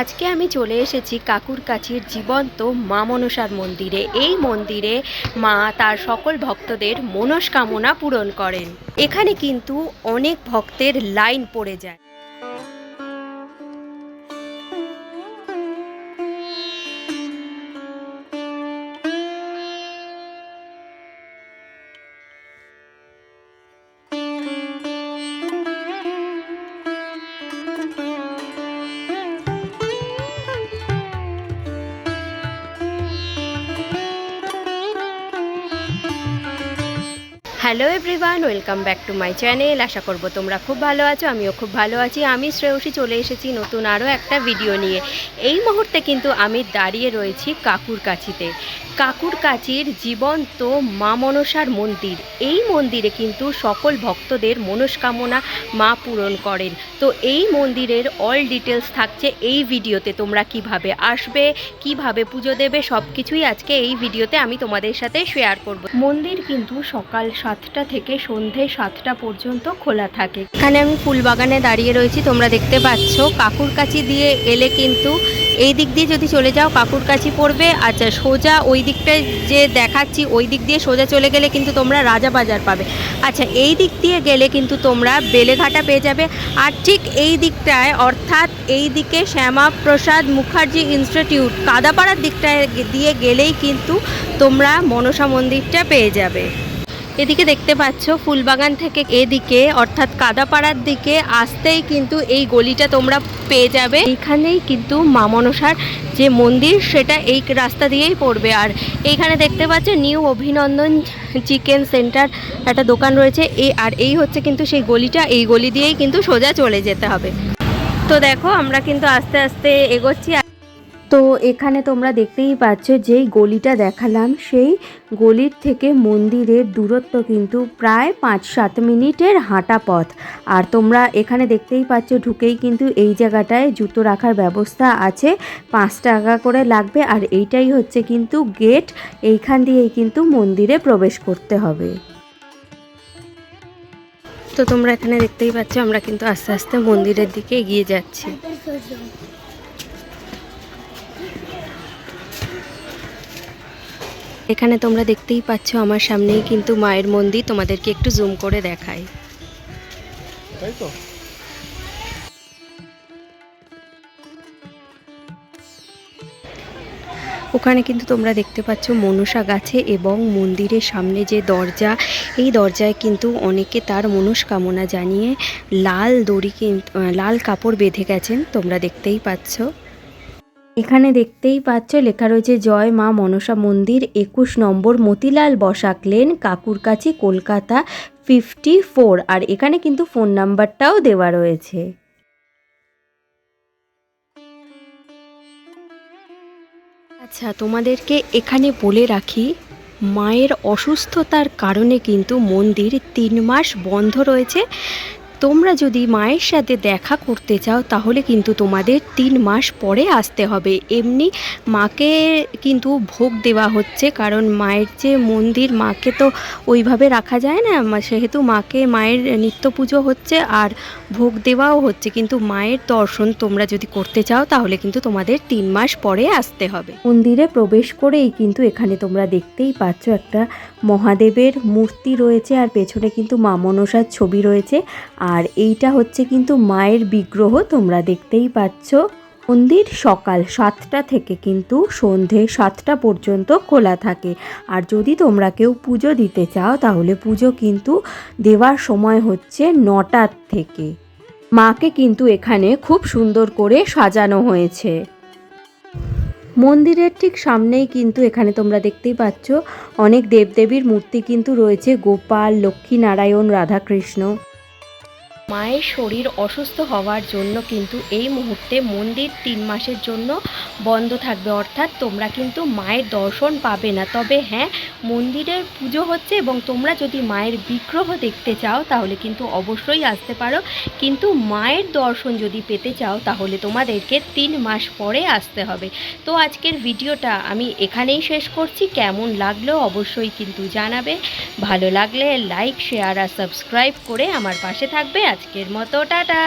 আজকে আমি চলে এসেছি কাকুর কাছির জীবন্ত মা মনসার মন্দিরে। এই মন্দিরে মা তার সকল ভক্তদের মনস্কামনা পূরণ করেন। এখানে কিন্তু অনেক ভক্তের লাইন পড়ে যায়। Hello everyone welcome back to my channel আশা করব তোমরা খুব ভালো আছো, আমিও খুব ভালো আছি। আমি শ্রেয়সী চলে এসেছি নতুন আরও একটা ভিডিও নিয়ে। এই মুহূর্তে কিন্তু আমি দাঁড়িয়ে রয়েছি কাকুর কাছিতে। কাকুর কাছির জীবন্ত মা মনসার মন্দির। এই মন্দিরে কিন্তু সকল ভক্তদের মনস্কামনা মা পূরণ করেন। তো এই মন্দিরের অল ডিটেলস থাকছে এই ভিডিওতে তোমরা কীভাবে আসবে, কীভাবে পুজো দেবে সব কিছুই আজকে এই ভিডিওতে আমি তোমাদের সাথে শেয়ার করব। মন্দির কিন্তু সকাল সাতটা থেকে সন্ধে সাতটা পর্যন্ত খোলা থাকে। এখানে আমি ফুলবাগানে দাঁড়িয়ে রয়েছি, তোমরা দেখতে পাচ্ছ। কাকুর কাছি দিয়ে এলে কিন্তু এই দিক দিয়ে যদি চলে যাও, কাকুর কাছি পড়বে। আচ্ছা সোজা ওই দিকটায় যে দেখাচ্ছি, ওই দিক দিয়ে সোজা চলে গেলে কিন্তু তোমরা রাজা বাজার পাবে। আচ্ছা এই দিক দিয়ে গেলে কিন্তু তোমরা বেলেঘাটা পেয়ে যাবে। আর ঠিক এই দিকটায়, অর্থাৎ এই দিকে শ্যামা প্রসাদ মুখার্জি ইনস্টিটিউট, কাদাপাড়ার দিকটায় দিয়ে গেলেই কিন্তু তোমরা মনসা মন্দিরটা পেয়ে যাবে। এদিকে দেখতে পাচ্ছ, ফুলবাগান থেকে এদিকে, অর্থাৎ কাদাপাড়ার দিকে আসতেই কিন্তু এই গলিটা তোমরা পেয়ে যাবে। এইখানেই কিন্তু মা মনসার যে মন্দির, সেটা এই রাস্তা দিয়েই পড়বে। আর এইখানে দেখতে পাচ্ছ, নিউ অভিনন্দন চিকেন সেন্টার একটা দোকান রয়েছে। এই আর এই হচ্ছে কিন্তু সেই গলিটা। এই গলি দিয়েই কিন্তু সোজা চলে যেতে হবে। তো দেখো, আমরা কিন্তু আস্তে আস্তে এগোচ্ছি। তো এখানে তোমরা দেখতেই পাচ্ছ যেই গলিটা দেখালাম, সেই গলির থেকে মন্দিরের দূরত্ব কিন্তু প্রায় পাঁচ সাত মিনিটের হাঁটা পথ। আর তোমরা এখানে দেখতেই পাচ্ছ ঢুকেই কিন্তু এই জায়গাটায় জুতো রাখার ব্যবস্থা আছে, পাঁচ টাকা করে লাগবে। আর এইটাই হচ্ছে কিন্তু গেট, এইখান দিয়েই কিন্তু মন্দিরে প্রবেশ করতে হবে। তো তোমরা এখানে দেখতেই পাচ্ছ আমরা কিন্তু আস্তে আস্তে মন্দিরের দিকে এগিয়ে যাচ্ছি। এখানে তোমরা দেখতেই পাচ্ছ আমার সামনেই কিন্তু মায়ের মন্দির। তোমাদেরকে একটু জুম করে দেখায় তাই তো ওখানে কিন্তু তোমরা দেখতে পাচ্ছ মনসা গাছে এবং মন্দিরের সামনে যে দরজা এই দরজায় কিন্তু অনেকে তার মনস্কামনা জানিয়ে লাল দড়ি কিন্তু লাল কাপড় বেঁধে গেছেন তোমরা দেখতেই পাচ্ছ। এখানে দেখতেই পাচ্ছ, লেখা রয়েছে, জয় মা মনসা মন্দির, একুশ নম্বর Motilal Basak lane কাকুরকাছি Kolkata fifty four আর এখানে কিন্তু ফোন নাম্বারটাও দেওয়া রয়েছে। আচ্ছা তোমাদেরকে এখানে বলে রাখি, মায়ের অসুস্থতার কারণে কিন্তু মন্দির তিন মাস বন্ধ রয়েছে। তোমরা যদি মায়ের সাথে দেখা করতে চাও, তাহলে কিন্তু তোমাদের তিন মাস পরে আসতে হবে। এমনি মাকে কিন্তু ভোগ দেওয়া হচ্ছে, কারণ মায়ের যে মন্দির, মাকে তো ওইভাবে রাখা যায় না। সেহেতু মাকে মায়ের নিত্য পুজো হচ্ছে আর ভোগ দেওয়াও হচ্ছে। কিন্তু মায়ের দর্শন তোমরা যদি করতে চাও, তাহলে কিন্তু তোমাদের তিন মাস পরে আসতে হবে। মন্দিরে প্রবেশ করেই কিন্তু এখানে তোমরা দেখতেই পাচ্ছ একটা মহাদেবের মূর্তি রয়েছে, আর পেছনে কিন্তু মা মনসার ছবি রয়েছে। আর এইটা হচ্ছে কিন্তু মায়ের বিগ্রহ, তোমরা দেখতেই পাচ্ছ। মন্দির সকাল সাতটা থেকে কিন্তু সন্ধে সাতটা পর্যন্ত খোলা থাকে। আর যদি তোমরা কেউ পুজো দিতে চাও, তাহলে পুজো কিন্তু দেওয়ার সময় হচ্ছে নটার থেকে। মাকে কিন্তু এখানে খুব সুন্দর করে সাজানো হয়েছে। মন্দিরের ঠিক সামনেই কিন্তু এখানে তোমরা দেখতেই পাচ্ছ, অনেক দেবদেবীর মূর্তি কিন্তু রয়েছে, গোপাল, লক্ষ্মীনারায়ণ, রাধাকৃষ্ণ। মায়ের শরীর অসুস্থ হওয়ার জন্য কিন্তু এই মুহূর্তে মন্দির তিন মাসের জন্য বন্ধ থাকবে। অর্থাৎ তোমরা কিন্তু মায়ের দর্শন পাবে না। তবে হ্যাঁ মন্দিরের পুজো হচ্ছে এবং তোমরা যদি মায়ের বিগ্রহ দেখতে চাও, তাহলে কিন্তু অবশ্যই আসতে পারো। কিন্তু মায়ের দর্শন যদি পেতে চাও, তাহলে তোমাদেরকে তিন মাস পরে আসতে হবে। তো আজকের ভিডিওটা আমি এখানেই শেষ করছি। কেমন লাগল অবশ্যই কিন্তু জানাবে। ভালো লাগলে লাইক, শেয়ার আর সাবস্ক্রাইব করে আমার পাশে থাকবে। আজকের মতো টাটা।